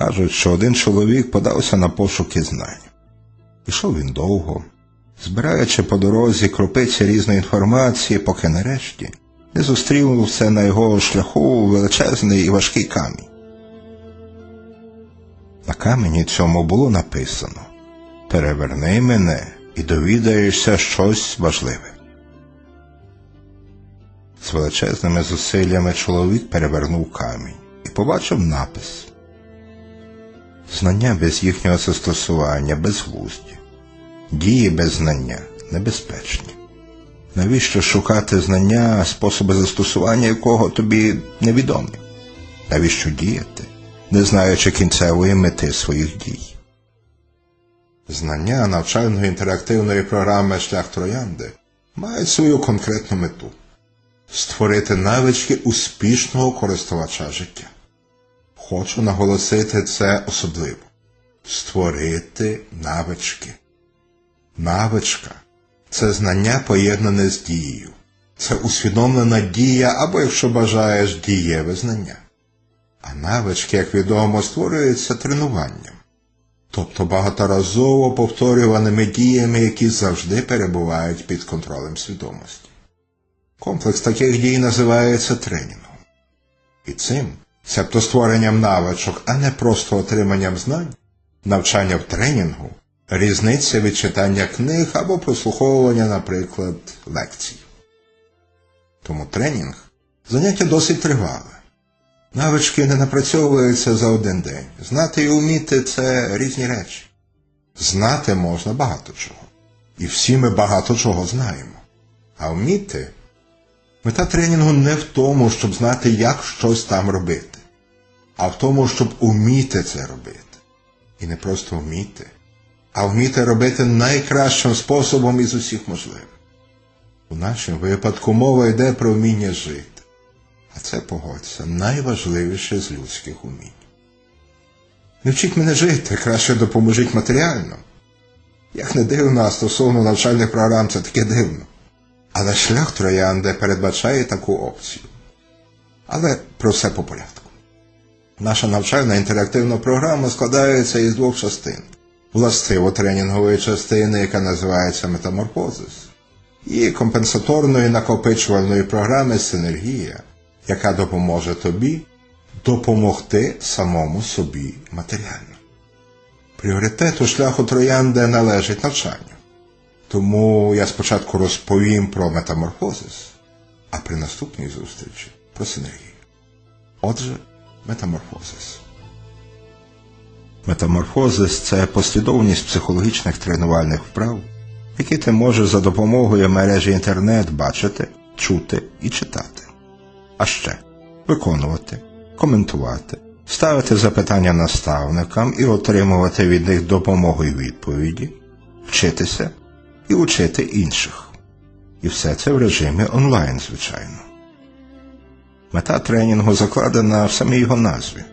Кажуть, що один чоловік подався на пошуки знань. Ішов він довго, збираючи по дорозі кропиці різної інформації, поки нарешті не зустрівся на його шляху величезний і важкий камінь. На камені цьому було написано Переверни мене і довідаєшся щось важливе. З величезними зусиллями чоловік перевернув камінь і побачив напис. Знання без їхнього застосування безглузді, дії без знання небезпечні. Навіщо шукати знання, способи застосування якого тобі невідомі? Навіщо діяти, не знаючи кінцевої мети своїх дій? Знання навчальної інтерактивної програми Шлях Троянди мають свою конкретну мету створити навички успішного користувача життя. Хочу наголосити це особливо створити навички. Навичка це знання поєднане з дією. Це усвідомлена дія або, якщо бажаєш, дієве знання. А навички, як відомо, створюються тренуванням, тобто багаторазово повторюваними діями, які завжди перебувають під контролем свідомості. Комплекс таких дій називається тренінгом. І цим, себто створенням навичок, а не просто отриманням знань, навчання в тренінгу різниця від читання книг або прослуховування, наприклад, лекцій. Тому тренінг заняття досить тривале. Навички не напрацьовуються за один день. Знати і вміти це різні речі. Знати можна багато чого. І всі ми багато чого знаємо. А вміти мета тренінгу не в тому, щоб знати, як щось там робити, а в тому, щоб уміти це робити. І не просто вміти, а вміти робити найкращим способом із усіх можливих. У нашому випадку мова йде про вміння жити. А це погодься найважливіше з людських умінь. Не вчіть мене жити, краще допоможіть матеріально. Як не дивно, а стосовно навчальних програм це таке дивно. Але шлях троянди передбачає таку опцію. Але про все по порядку. Наша навчальна інтерактивна програма складається із двох частин. Властиво тренінгової частини, яка називається Метаморфозис, і компенсаторної накопичувальної програми Синергія, яка допоможе тобі допомогти самому собі матеріально. Пріоритет у шляху троянди належить навчанню. Тому я спочатку розповім про метаморфозис, а при наступній зустрічі про синергію. Отже, метаморфозис. Метаморфозис це послідовність психологічних тренувальних вправ, які ти можеш за допомогою мережі інтернет бачити, чути і читати. А ще виконувати, коментувати, ставити запитання наставникам і отримувати від них допомогу і відповіді, вчитися і учити інших. І все це в режимі онлайн, звичайно. Мета тренінгу закладена в самій його назві.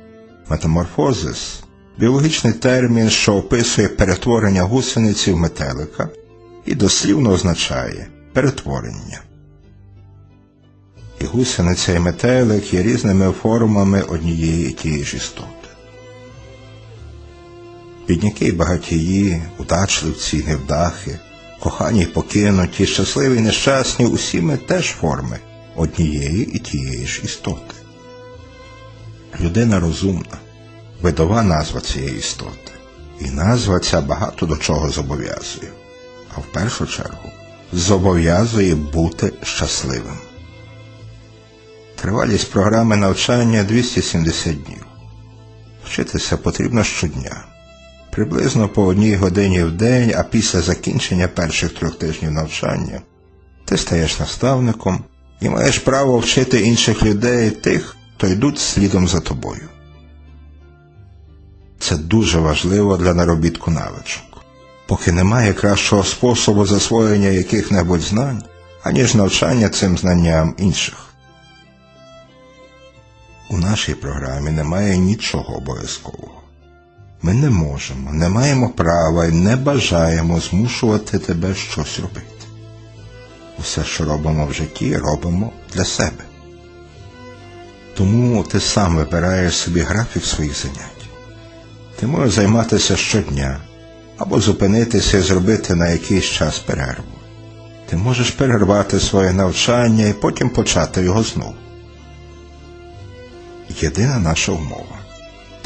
Метаморфозис біологічний термін, що описує перетворення гусениці в метелика і дослівно означає перетворення. І гусениця і метелик є різними формами однієї і тієї ж істоти. Бідняки й багатії, удачливці, невдахи, кохані покинуті, щасливі й нещасні, усі ми теж форми однієї і тієї ж істоти. Людина розумна, видова назва цієї істоти, і назва ця багато до чого зобов'язує, а в першу чергу зобов'язує бути щасливим. Тривалість програми навчання 270 днів. Вчитися потрібно щодня, приблизно по одній годині в день, а після закінчення перших трьох тижнів навчання ти стаєш наставником і маєш право вчити інших людей тих, хто йдуть слідом за тобою. Це дуже важливо для наробітку навичок. Поки немає кращого способу засвоєння яких-небудь знань, аніж навчання цим знанням інших. У нашій програмі немає нічого обов'язкового. Ми не можемо, не маємо права і не бажаємо змушувати тебе щось робити. Усе, що робимо в житті, робимо для себе. Тому ти сам вибираєш собі графік своїх занять. Ти можеш займатися щодня або зупинитися і зробити на якийсь час перерву. Ти можеш перервати своє навчання і потім почати його знову. Єдина наша умова.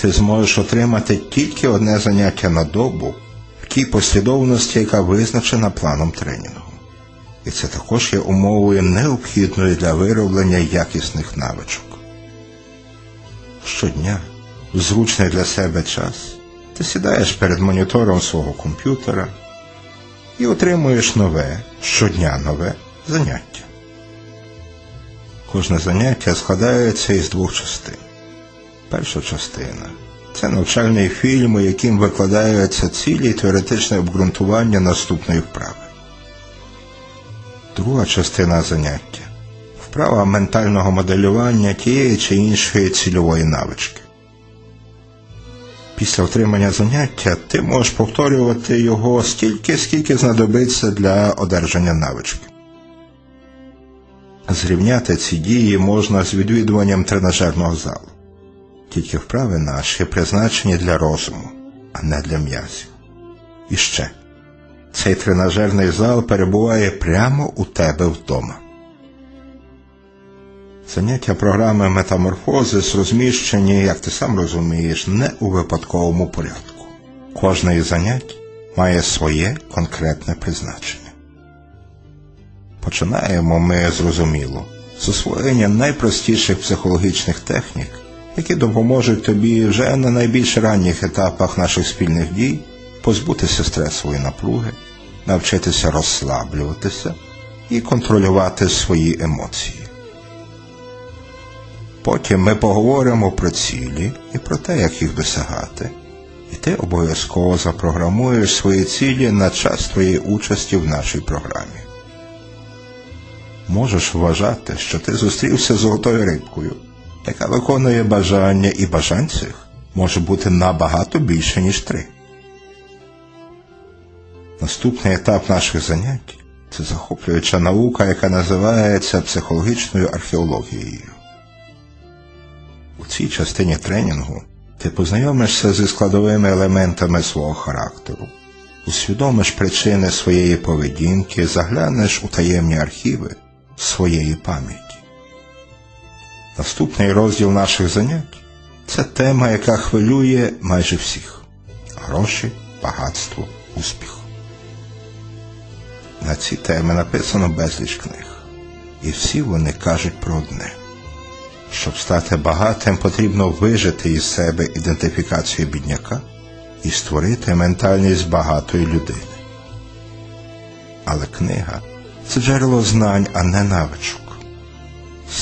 Ти зможеш отримати тільки одне заняття на добу в тій послідовності, яка визначена планом тренінгу. І це також є умовою необхідною для вироблення якісних навичок. Щодня, в зручний для себе час, ти сідаєш перед монітором свого комп'ютера і отримуєш нове, щодня нове заняття. Кожне заняття складається із двох частин. Перша частина це навчальний фільм, у яким викладаються цілі і теоретичне обґрунтування наступної вправи. Друга частина заняття вправа ментального моделювання тієї чи іншої цільової навички. Після отримання заняття ти можеш повторювати його стільки, скільки знадобиться для одержання навички. Зрівняти ці дії можна з відвідуванням тренажерного залу. Тільки вправи наші призначені для розуму, а не для м'язів. І ще цей тренажерний зал перебуває прямо у тебе вдома. Заняття програми метаморфозис розміщені, як ти сам розумієш, не у випадковому порядку. Кожне занять має своє конкретне призначення. Починаємо ми зрозуміло з освоєння найпростіших психологічних технік, які допоможуть тобі вже на найбільш ранніх етапах наших спільних дій позбутися стресової напруги, навчитися розслаблюватися і контролювати свої емоції. Потім ми поговоримо про цілі і про те, як їх досягати, і ти обов'язково запрограмуєш свої цілі на час твоєї участі в нашій програмі. Можеш вважати, що ти зустрівся з золотою рибкою, яка виконує бажання, і бажань цих може бути набагато більше, ніж три. Наступний етап наших занять це захоплююча наука, яка називається психологічною археологією. У цій частині тренінгу ти познайомишся зі складовими елементами свого характеру, усвідомиш причини своєї поведінки, заглянеш у таємні архіви своєї пам'яті. Наступний розділ наших занять це тема, яка хвилює майже всіх гроші, багатство, успіх. На ці теми написано безліч книг, і всі вони кажуть про одне. Щоб стати багатим, потрібно вижити із себе ідентифікацію бідняка і створити ментальність багатої людини. Але книга це джерело знань, а не навичок.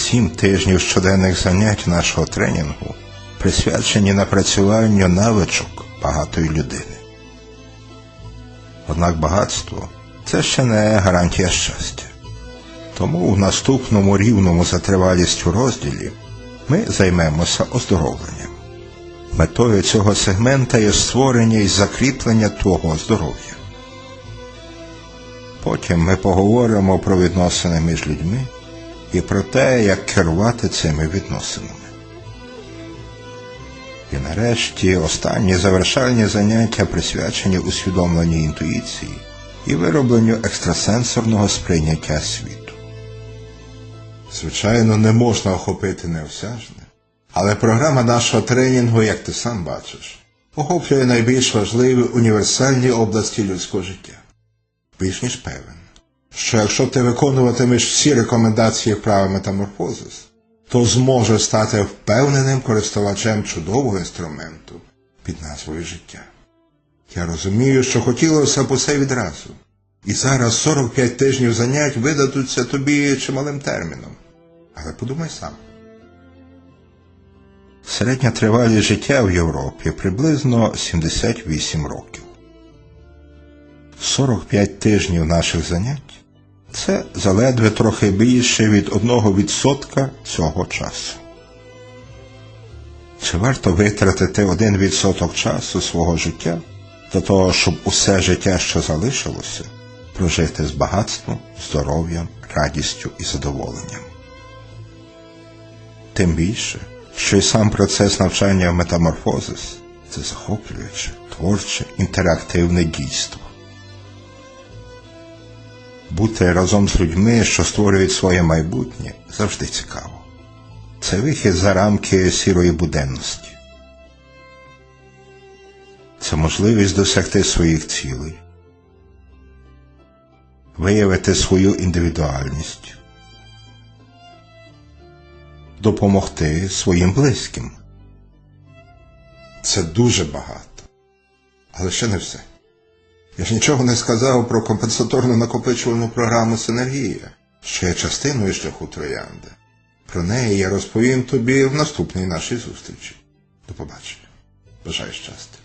Сім тижнів щоденних занять нашого тренінгу присвячені напрацюванню навичок багатої людини. Однак багатство це ще не гарантія щастя. Тому в наступному рівному за тривалістю розділі ми займемося оздоровленням. Метою цього сегмента є створення і закріплення твого здоров'я. Потім ми поговоримо про відносини між людьми і про те, як керувати цими відносинами. І нарешті останні завершальні заняття присвячені усвідомленню інтуїції і виробленню екстрасенсорного сприйняття світу. Звичайно, не можна охопити неосяжне, але програма нашого тренінгу, як ти сам бачиш, охоплює найбільш важливі універсальні області людського життя. Більш ніж певен, що якщо ти виконуватимеш всі рекомендації вправи метаморфозис, то зможеш стати впевненим користувачем чудового інструменту під назвою життя. Я розумію, що хотілося б усе відразу. І зараз 45 тижнів занять видадуться тобі чималим терміном. Але подумай сам. Середня тривалість життя в Європі приблизно 78 років. 45 тижнів наших занять це заледве трохи більше від 1% цього часу. Чи варто витратити 1% часу свого життя для того, щоб усе життя, що залишилося, прожити з багатством, здоров'ям, радістю і задоволенням? Тим більше, що й сам процес навчання в метаморфозис Це захоплююче, творче, інтерактивне дійство. Бути разом з людьми, що створюють своє майбутнє, завжди цікаво. Це вихід за рамки сірої буденності. Це можливість досягти своїх цілей, виявити свою індивідуальність, допомогти своїм близьким. Це дуже багато. Але ще не все. Я ж нічого не сказав про компенсаторну накопичувальну програму Синергія, що є частиною шляху троянди. Про неї я розповім тобі в наступній нашій зустрічі. До побачення. Бажаю щастя.